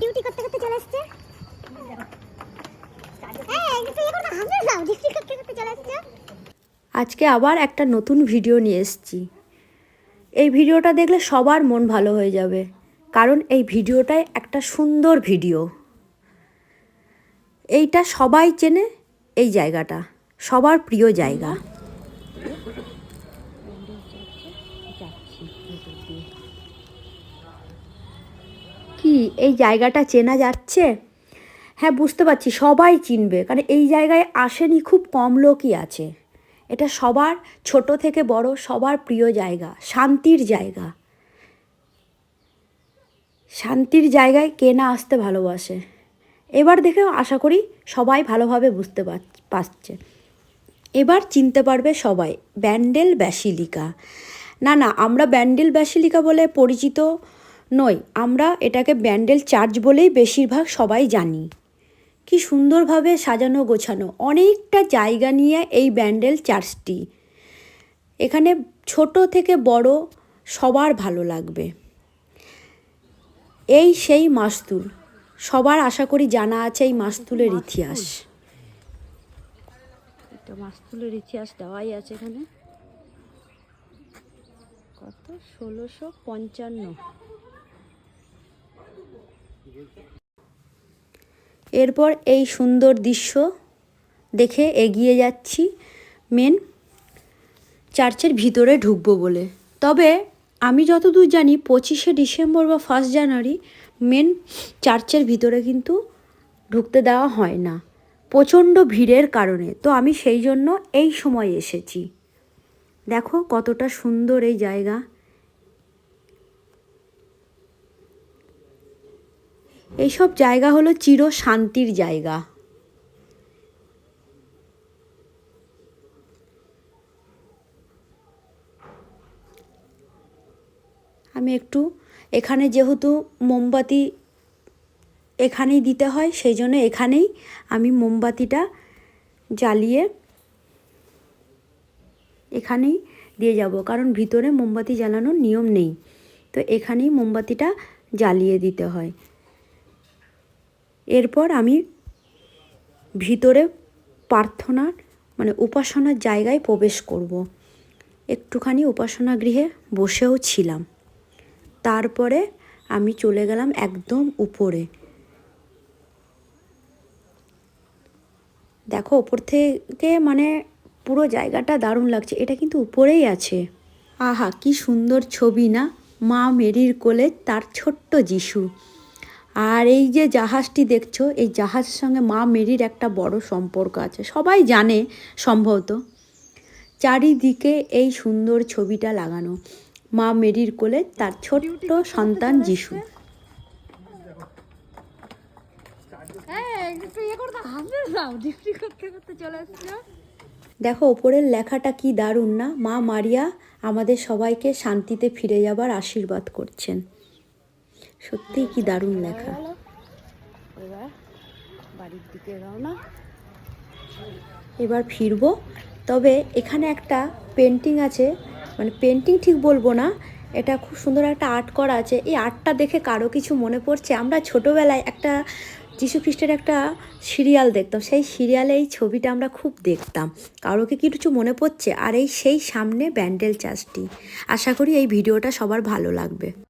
Duty করতে করতে চলে আসছে। আজকে আবার একটা নতুন ভিডিও নিয়ে এসেছি। এই ভিডিওটা দেখলে সবার মন ভালো হয়ে যাবে, কারণ এই ভিডিওটাই একটা সুন্দর ভিডিও। এইটা সবাই চেনে, এই জায়গাটা, সবার প্রিয় জায়গা। কি এই জায়গাটা চেনা যাচ্ছে? হ্যাঁ বুঝতে পারছি, সবাই চিনবে, কারণ এই জায়গায় আসেনি খুব কম লোকই আছে। এটা সবার ছোট থেকে বড়, সবার প্রিয় জায়গা, শান্তির জায়গা। শান্তির জায়গায় কে না আসতে ভালোবাসে। এবার দেখেও আশা করি সবাই ভালোভাবে বুঝতে পার- পারছে। এবার চিনতে পারবে সবাই, ব্যান্ডেল ব্যাসিলিকা। না না, আমরা ব্যান্ডেল ব্যাসিলিকা বলে পরিচিত নই আমরা এটাকে ব্যান্ডেল চার্চ বলেই বেশিরভাগ সবাই জানি। কি সুন্দরভাবে সাজানো গোছানো অনেকটা জায়গা নিয়ে এই ব্যান্ডেল চার্চটি এখানে ছোট থেকে বড় সবার ভালো লাগবে। এই সেই মাস্তুল সবার আশা করি জানা আছে এই মাস্তুলের ইতিহাস। মাস্তুলের ইতিহাস দেওয়াই আছে এখানে। কত? ষোলোশো পঞ্চান্ন। এরপর এই সুন্দর দৃশ্য দেখে এগিয়ে যাচ্ছি মেন চার্চের ভিতরে ঢুকবো বলে। তবে আমি যতদূর জানি পঁচিশে ডিসেম্বর বা ফার্স্ট জানুয়ারি মেন চার্চের ভিতরে কিন্তু ঢুকতে দেওয়া হয় না। প্রচণ্ড ভিড়ের কারণে। তো আমি সেই জন্য এই সময় এসেছি। দেখো কতটা সুন্দর এই জায়গা। এইসব জায়গা হলো চির শান্তির জায়গা। আমি একটু এখানে যেহেতু মোমবাতি এখানেই দিতে হয়, সেই জন্য এখানেই আমি মোমবাতিটা জ্বালিয়ে এখানেই দিয়ে যাব, কারণ ভিতরে মোমবাতি জ্বালানোর নিয়ম নেই। তো এখানেই মোমবাতিটা জ্বালিয়ে দিতে হয়। এরপর আমি ভিতরে প্রার্থনার মানে উপাসনার জায়গায় প্রবেশ করব। একটুখানি উপাসনা গৃহে বসেও ছিলাম। তারপরে আমি চলে গেলাম একদম উপরে। দেখো ওপর থেকে মানে পুরো জায়গাটা দারুণ লাগছে। এটা কিন্তু উপরেই আছে। আহা, কি সুন্দর ছবি না? মা মেরির কোলে তার ছোট্ট যিশু। আর এই যে জাহাজটি দেখছ এই জাহাজের সঙ্গে মা মেরির একটা বড় সম্পর্ক আছে। সবাই জানে সম্ভবত চারিদিকে এই সুন্দর ছবিটা লাগানো। মা মেরির কোলে তার ছোট্ট সন্তান যিশু। ইয়ে। দেখো ওপরের লেখাটা কি দারুণ না? মা মারিয়া আমাদের সবাইকে শান্তিতে ফিরে যাবার আশীর্বাদ করছেন। সত্যিই কি দারুণ লেখা। এবার বাড়ির দিকে রওনা। এবার ফিরবো। তবে এখানে একটা পেন্টিং আছে। মানে পেন্টিং ঠিক বলব না এটা খুব সুন্দর একটা আর্ট করা আছে। এই আর্টটা দেখে কারও কিছু মনে পড়ছে? আমরা ছোটোবেলায় একটা যীশু খ্রিস্টের একটা সিরিয়াল দেখতাম। সেই সিরিয়ালে এই ছবিটা আমরা খুব দেখতাম। কারও কি কিছু মনে পড়ছে? আর এই সেই সামনে ব্যান্ডেল চার্চটি আশা করি এই ভিডিওটা সবার ভালো লাগবে।